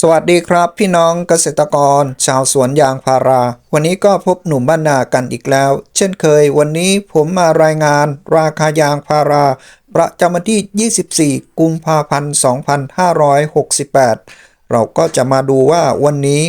สวัสดีครับพี่น้องเกษตรกร ชาวสวนยางพารา วันนี้ก็พบหนุ่มบ้านนากันอีกแล้ว เช่นเคย วันนี้ผมมารายงานราคายางพารา ประจำวันที่ 24 กุมภาพันธ์ 2568 เราก็จะมาดูว่าวันนี้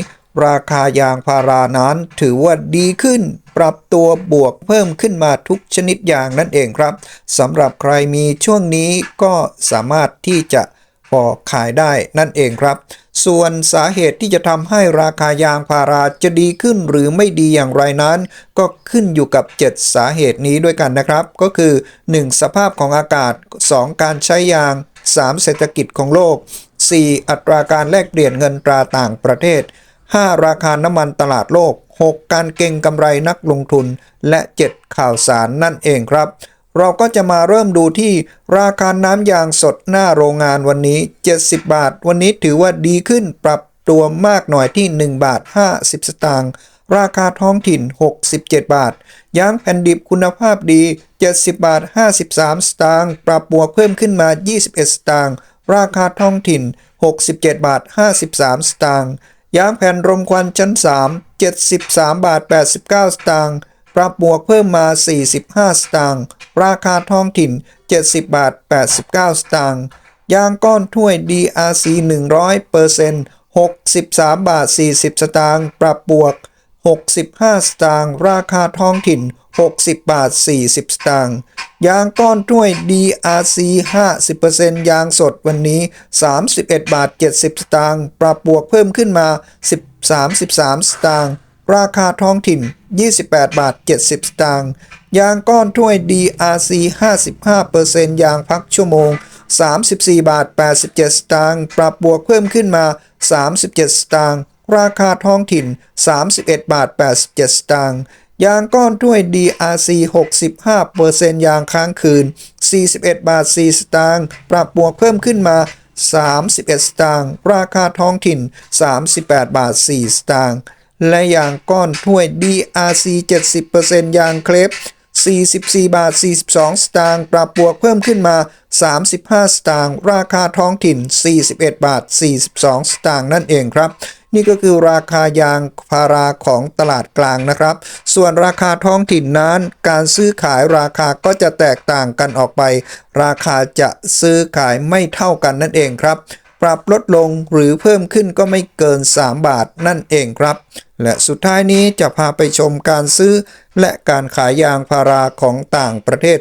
ราคายางพารานั้นถือว่าดีขึ้น ปรับตัวบวกเพิ่มขึ้นมาทุกชนิดยางนั่นเองครับสำหรับใครมีช่วงนี้ก็สามารถที่จะ พอขายได้นั่นเองครับ ส่วนสาเหตุที่จะทำให้ราคายางพาราจะดีขึ้นหรือไม่ดีอย่างไรนั้น ก็ขึ้นอยู่กับ 7 สาเหตุนี้ด้วยกันนะครับ ก็คือ 1. สภาพของอากาศ 2. การใช้ยาง 3. เศรษฐกิจของโลก 4. อัตราการแลกเปลี่ยนเงินตราต่างประเทศ 5. ราคาน้ำมันตลาดโลก 6. การเก็งกำไรนักลงทุน และ 7. ข่าวสารนั่นเองครับ เราก็จะมาเริ่มดูที่ราคาน้ำยางสดหน้าโรงงานวันนี้ 70 บาท วันนี้ถือว่าดีขึ้นปรับตัวมากหน่อยที่ 1 บาท 50 สตางค์ราคาท้องถิ่น 67 บาท ยางแผ่นดิบคุณภาพดี 70 บาท 53 สตางค์ปรับบวกเพิ่มขึ้นมา 21 สตางค์ราคาท้องถิ่น 67 บาท 53 สตางค์ยางแผ่นรมควันชั้น 3 73 บาท 89 สตางค์ปรับบวกเพิ่มมา 45 สตางค์ ราคาท้องถิ่น 70 บาท 89 สตางค์ยางก้อนถ้วย DRC 100เปอร์เซนต์63 บาท 40 สตางค์ปรับบวก 65 สตางค์ราคาท้องถิ่น 60 บาท 40 สตางค์ยางก้อนถ้วย DRC 50%ยางสดวันนี้ 31 บาท 70 สตางค์ปรับบวกเพิ่มขึ้นมา 10 33 สตางค์ ราคาท้องถิ่น 28 บาท 70 สตางค์ยางก้อนถ้วย DRC 55%ยางพักชั่วโมง 34 บาท 87 สตางค์ปรับบวกเพิ่มขึ้นมา 37 สตางค์ราคาท้องถิ่น 31 บาท 87 สตางค์ยางก้อนถ้วย DRC 65%ยางค้างคืน 41 บาท 4 สตางค์ปรับบวกเพิ่มขึ้นมา 31 สตางค์ราคาท้องถิ่น 38 บาท 4 สตางค์ และยางก้อนถ้วย DRC 70%ยางเคลป44 บาท 42 สตางค์ ปรับบวกเพิ่มขึ้นมา 35 สตางค์ ราคาท้องถิ่น 41 บาท 42 สตางค์นั่นเองครับ นี่ก็คือราคายางพาราของตลาดกลางนะครับ ส่วนราคาท้องถิ่นนั้น การซื้อขายราคาก็จะแตกต่างกันออกไป ราคาจะซื้อขายไม่เท่ากันนั่นเองครับ ปรับลดลงหรือเพิ่มขึ้นก็ไม่เกิน 3 บาทนั่นเองครับ และสุดท้ายนี้จะพาไปชมการซื้อ และการขายยางพาราของต่างประเทศ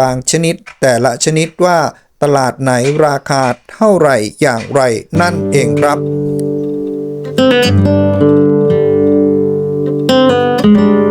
บางชนิดแต่ละชนิดว่าตลาดไหนราคาเท่าไหร่อย่างไรนั่นเองครับ Thank